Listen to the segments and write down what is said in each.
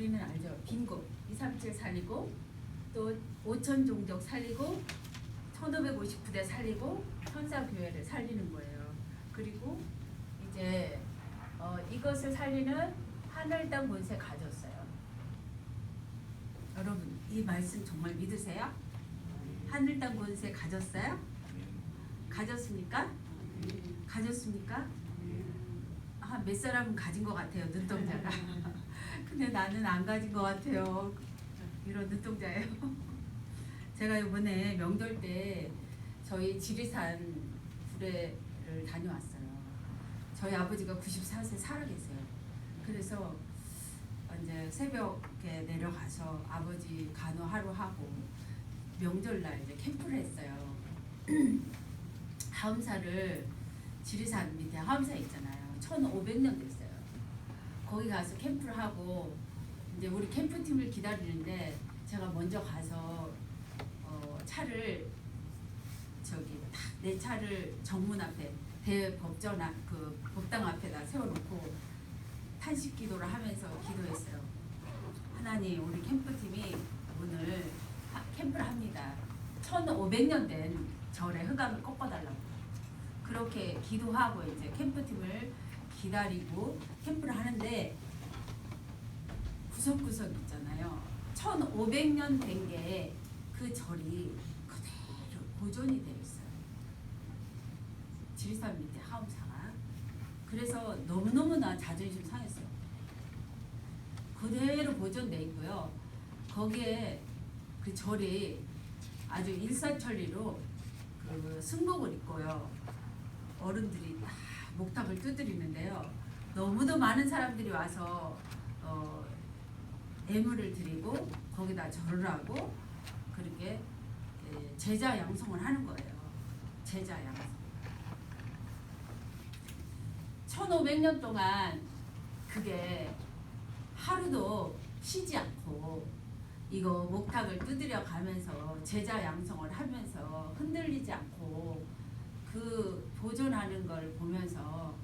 우리는 알죠. 빙고 237 살리고 또 5천 종족 살리고 1559대 살리고 천사교회를 살리는 거예요. 그리고 이제 어, 이것을 살리는 하늘 땅 본세 가졌어요. 여러분 이 말씀 정말 믿으세요? 하늘 땅 본세 가졌어요? 가졌습니까? 가졌습니까? 아, 몇 사람은 가진 것 같아요 눈동자가. 근데 나는 안 가진 것 같아요. 이런 눈동자예요. 제가 이번에 명절 때 저희 지리산 구례를 다녀왔어요. 저희 아버지가 94세 살아계세요. 그래서 이제 새벽에 내려가서 아버지 간호 하루 하고 명절날 이제 캠프를 했어요. 하음사를 지리산 밑에 하음사 있잖아요. 1,500년 됐어요. 거기 가서 캠프를 하고 이제 우리 캠프팀을 기다리는데 제가 먼저 가서 어, 차를 저기 딱 내 차를 정문 앞에 대법전 앞, 그 법당 앞에다 세워놓고 탄식 기도를 하면서 기도했어요. 하나님 우리 캠프팀이 오늘 하- 캠프를 합니다. 1500년 된 절의 흑암을 꺾어달라고 그렇게 기도하고 이제 캠프팀을 기다리고 캠프를 하는데 구석구석 있잖아요. 1500년 된 게 그 절이 그대로 보존이 되어 있어요. 지리산 밑에 하움사가. 그래서 너무너무나 자존심 상했어요. 그대로 보존돼 있고요. 거기에 그 절이 아주 일사천리로 그 승복을 입고요. 어른들이 다 목탁을 두드리는데요. 너무도 많은 사람들이 와서 어, 애물을 드리고 거기다 절을 하고 그렇게 예, 제자 양성을 하는 거예요. 제자 양성. 1500년 동안 그게 하루도 쉬지 않고 이거 목탁을 두드려 가면서 제자 양성을 하면서 흔들리지 않고 그 보존하는 걸 보면서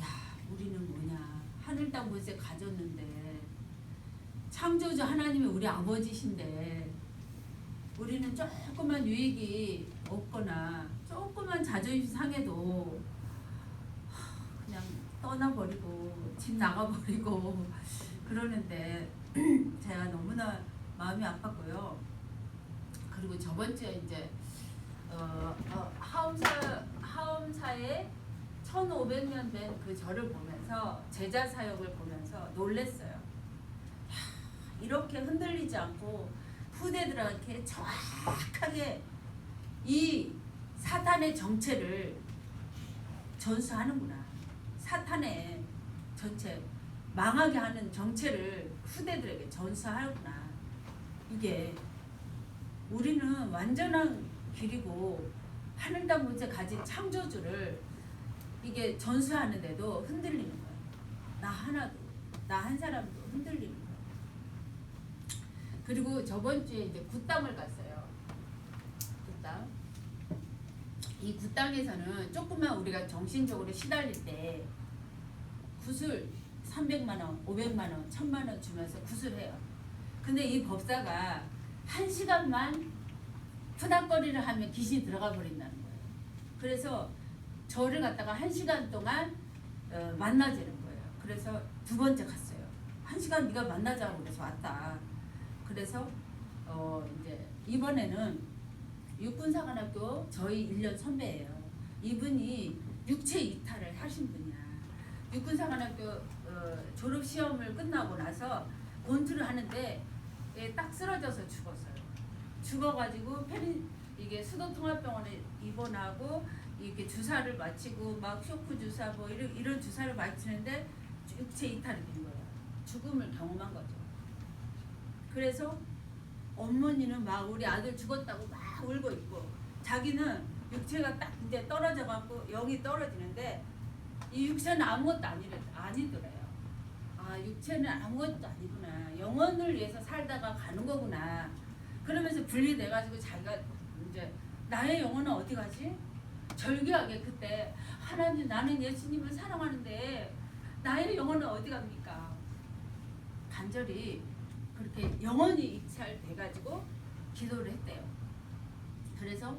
야 우리는 뭐냐 하늘 땅 본세 가졌는데 창조주 하나님이 우리 아버지신데 우리는 조그만 유익이 없거나 조그만 자존심 상해도 하, 그냥 떠나버리고 집 나가버리고 그러는데 제가 너무나 마음이 아팠고요. 그리고 저번 주에 이제 어, 어, 1,500년 된 그 절을 보면서 제자 사역을 보면서 놀랬어요. 야, 이렇게 흔들리지 않고 후대들한테 정확하게 이 사탄의 정체를 전수하는구나. 사탄의 전체 망하게 하는 정체를 후대들에게 전수하는구나. 이게 우리는 완전한 길이고 하늘 땅 문제 가진 창조주를 이게 전수하는데도 흔들리는 거예요. 나 하나도 나 한 사람도 흔들리는 거예요. 그리고 저번 주에 이제 굿땅을 갔어요. 굿땅. 이 굿땅에서는 조금만 우리가 정신적으로 시달릴 때 구슬 300만 원, 500만 원, 1000만 원 주면서 구슬해요. 근데 이 법사가 한 시간만 푸닥거리를 하면 귀신이 들어가 버린다는 거예요. 그래서 저를 갖다가 한 시간 동안 어, 만나지는 거예요. 그래서 두 번째 갔어요. 한 시간 네가 만나자고 그래서 왔다. 그래서 어 이제 이번에는 육군사관학교 저희 1년 선배예요. 이분이 육체 이탈을 하신 분이야. 육군사관학교 어, 졸업 시험을 끝나고 나서 권투를 하는데 예, 딱 쓰러져서 죽었어요. 죽어가지고 페리 이게 수도통합병원에 입원하고 이렇게 주사를 마치고 막 쇼크 주사 뭐 이런 이런 주사를 마치는데 육체 이탈이 된 거예요. 죽음을 경험한 거죠. 그래서 어머니는 막 우리 아들 죽었다고 막 울고 있고 자기는 육체가 딱 이제 떨어져 갖고 영이 떨어지는데 이 육체는 아무것도 아니래 아니더래요. 아 육체는 아무것도 아니구나. 영혼을 위해서 살다가 가는 거구나. 그러면서 분리돼 가지고 자기가 이제 나의 영혼은 어디 가지? 절규하게 그때 하나님 나는 예수님을 사랑하는데 나의 영혼은 어디 갑니까? 간절히 그렇게 영원히 입찰돼 가지고 기도를 했대요. 그래서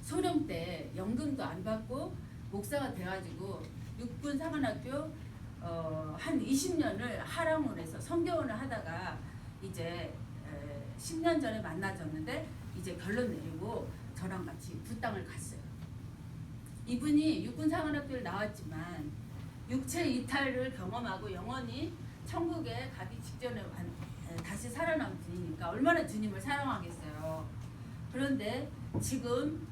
소령 때 연금도 안 받고 목사가 돼가지고 육군 사관학교 어, 한 20년을 하랑을 해서 성교원을 하다가 이제 에, 10년 전에 만나졌는데 이제 결론 내리고 저랑 같이 부땅을 갔어요. 이분이 육군 사관학교를 나왔지만 육체 이탈을 경험하고 영원히 천국에 가기 직전에 다시 살아난 분이니까 얼마나 주님을 사랑하겠어요. 그런데 지금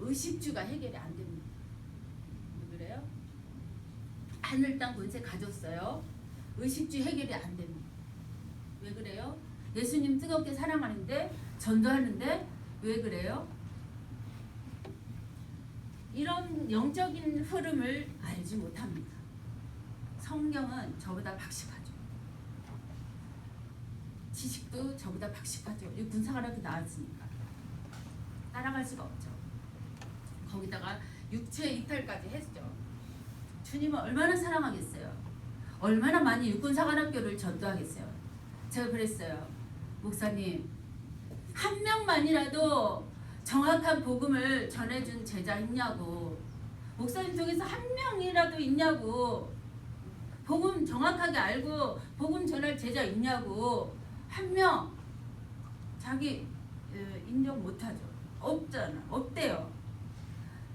의식주가 해결이 안 됩니다. 왜 그래요? 하늘 땅 권세 가졌어요. 의식주 해결이 안 됩니다. 왜 그래요? 예수님 뜨겁게 사랑하는데 전도하는데 왜 그래요? 이런 영적인 흐름을 알지 못합니다. 성경은 저보다 박식하죠. 지식도 저보다 박식하죠. 이 군사관학교 나왔으니까 따라갈 수가 없죠. 거기다가 육체 이탈까지 했죠. 주님은 얼마나 사랑하겠어요. 얼마나 많이 육군사관학교를 전도하겠어요. 제가 그랬어요. 목사님 한 명만이라도 정확한 복음을 전해준 제자 있냐고. 목사님 중에서 한 명이라도 있냐고. 복음 정확하게 알고 복음 전할 제자 있냐고. 한 명. 자기 에, 인정 못하죠. 없잖아. 없대요.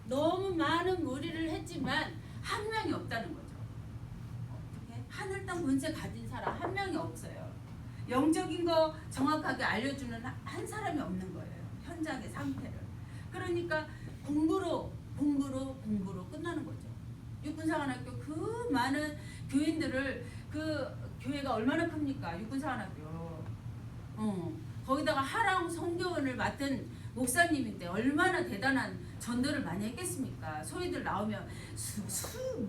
너무 많은 무리를 했지만 한 명이 없다는 거죠. 어떻게? 하늘 땅 권세 가진 사람 한 명이 없어요. 영적인 거 정확하게 알려주는 한- 한 사람이 없는 거예요. 상태를. 그러니까 공부로 공부로 공부로 끝나는 거죠. 육군사관학교 그 많은 교인들을 그 교회가 얼마나 큽니까? 육군사관학교. 어. 거기다가 하랑 성교원을 맡은 목사님인데 얼마나 대단한 전도를 많이 했겠습니까? 소위들 나오면 수, 수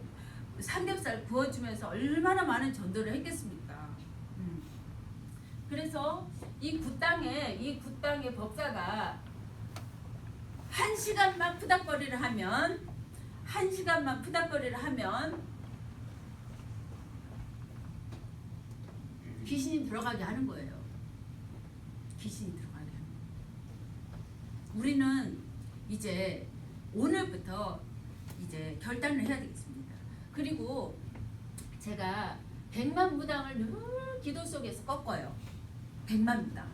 삼겹살 구워주면서 얼마나 많은 전도를 했겠습니까? 음. 그래서 이 굿땅에 이 굿땅의 법사가 한 시간만 푸닥거리를 하면 한 시간만 푸닥거리를 하면 귀신이 들어가게 하는 거예요. 귀신이 들어가게 하는 거예요. 우리는 이제 오늘부터 이제 결단을 해야 되겠습니다. 그리고 제가 백만 무당을 늘 기도 속에서 꺾어요. 백만 무당을.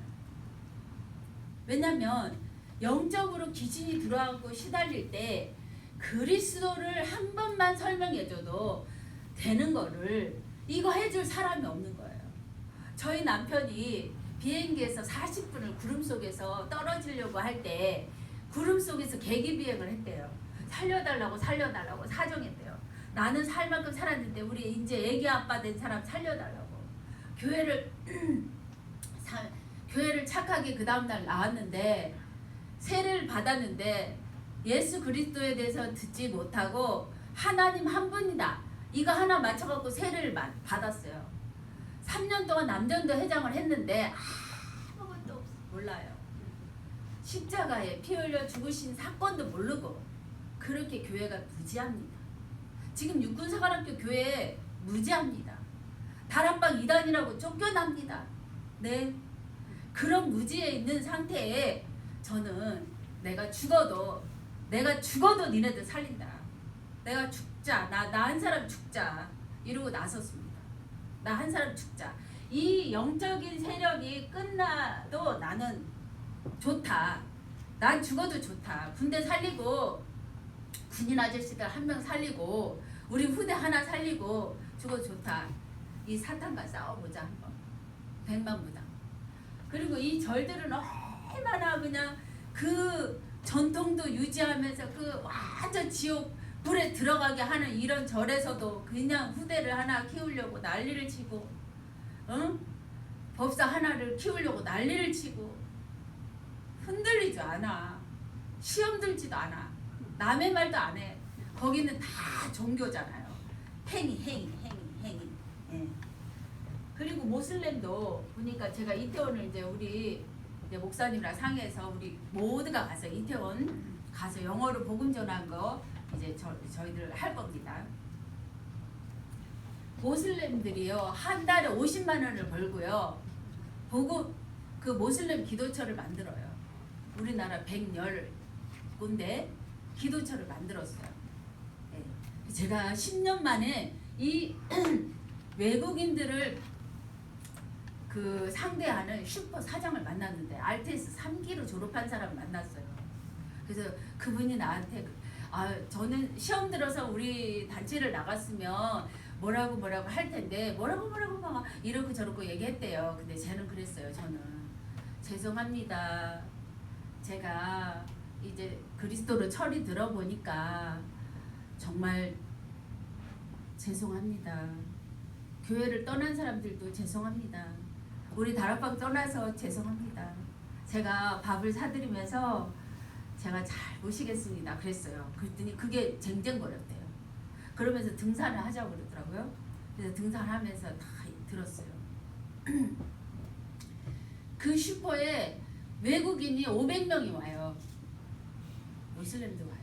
왜냐면 영적으로 귀신이 들어가고 시달릴 때 그리스도를 한 번만 설명해줘도 되는 거를 이거 해줄 사람이 없는 거예요. 저희 남편이 비행기에서 40분을 구름 속에서 떨어지려고 할 때 구름 속에서 계기 비행을 했대요. 살려달라고 살려달라고 사정했대요. 나는 살 만큼 살았는데 우리 이제 애기 아빠 된 사람 살려달라고 교회를 사, 교회를 착하게 그 다음 날 나왔는데 세례를 받았는데 예수 그리스도에 대해서 듣지 못하고 하나님 한 분이다 이거 하나 맞춰갖고 세례를 마- 받았어요. 3년 동안 남전도 회장을 했는데 아무것도 없, 몰라요. 십자가에 피 흘려 죽으신 사건도 모르고 그렇게 교회가 무지합니다. 지금 육군사관학교 교회 무지합니다. 다락방 이단이라고 쫓겨납니다. 네. 그런 무지에 있는 상태에 저는 내가 죽어도 내가 죽어도 니네들 살린다. 내가 죽자. 나 나 한 사람 죽자. 이러고 나섰습니다. 나 한 사람 죽자. 이 영적인 세력이 끝나도 나는 좋다. 난 죽어도 좋다. 군대 살리고 군인 아저씨들 한 명 살리고 우리 후대 하나 살리고 죽어도 좋다. 이 사탄과 싸워보자 한번. 백만 부당. 그리고 이 절들은 얼마나 그냥 그 전통도 유지하면서 그 완전 지옥 불에 들어가게 하는 이런 절에서도 그냥 후대를 하나 키우려고 난리를 치고 응? 법사 하나를 키우려고 난리를 치고 흔들리지 않아. 시험 들지도 않아. 남의 말도 안해. 거기는 다 종교잖아요. 행위 행위 행위 행위. 예. 그리고 모슬렘도 보니까 제가 이태원을 이제 우리 목사님이랑 상의해서 우리 모두가 가서 이태원 가서 영어로 복음 전한 거 이제 저, 저희들 할 겁니다. 모슬렘들이요 한 달에 50만 원을 벌고요 복음 그 모슬렘 기도처를 만들어요. 우리나라 110 군데 기도처를 만들었어요. 예. 제가 10년 만에 이 외국인들을 그 상대하는 슈퍼 사장을 만났는데 RTS 3기로 졸업한 사람 만났어요. 그래서 그분이 나한테 그- 아 저는 시험 들어서 우리 단체를 나갔으면 뭐라고 뭐라고 할 텐데 뭐라고 뭐라고 막 이러고 저러고 얘기했대요. 근데 쟤는 그랬어요. 저는 죄송합니다. 제가 이제 그리스도로 철이 들어보니까 정말 죄송합니다. 교회를 떠난 사람들도 죄송합니다. 우리 다락방 떠나서 죄송합니다. 제가 밥을 사드리면서 제가 잘 모시겠습니다. 그랬어요. 그랬더니 그게 쟁쟁거렸대요. 그러면서 등산을 하자고 그러더라고요. 그래서 등산하면서 다 들었어요. 그 슈퍼에 외국인이 500명이 와요. 모슬렘도 와요.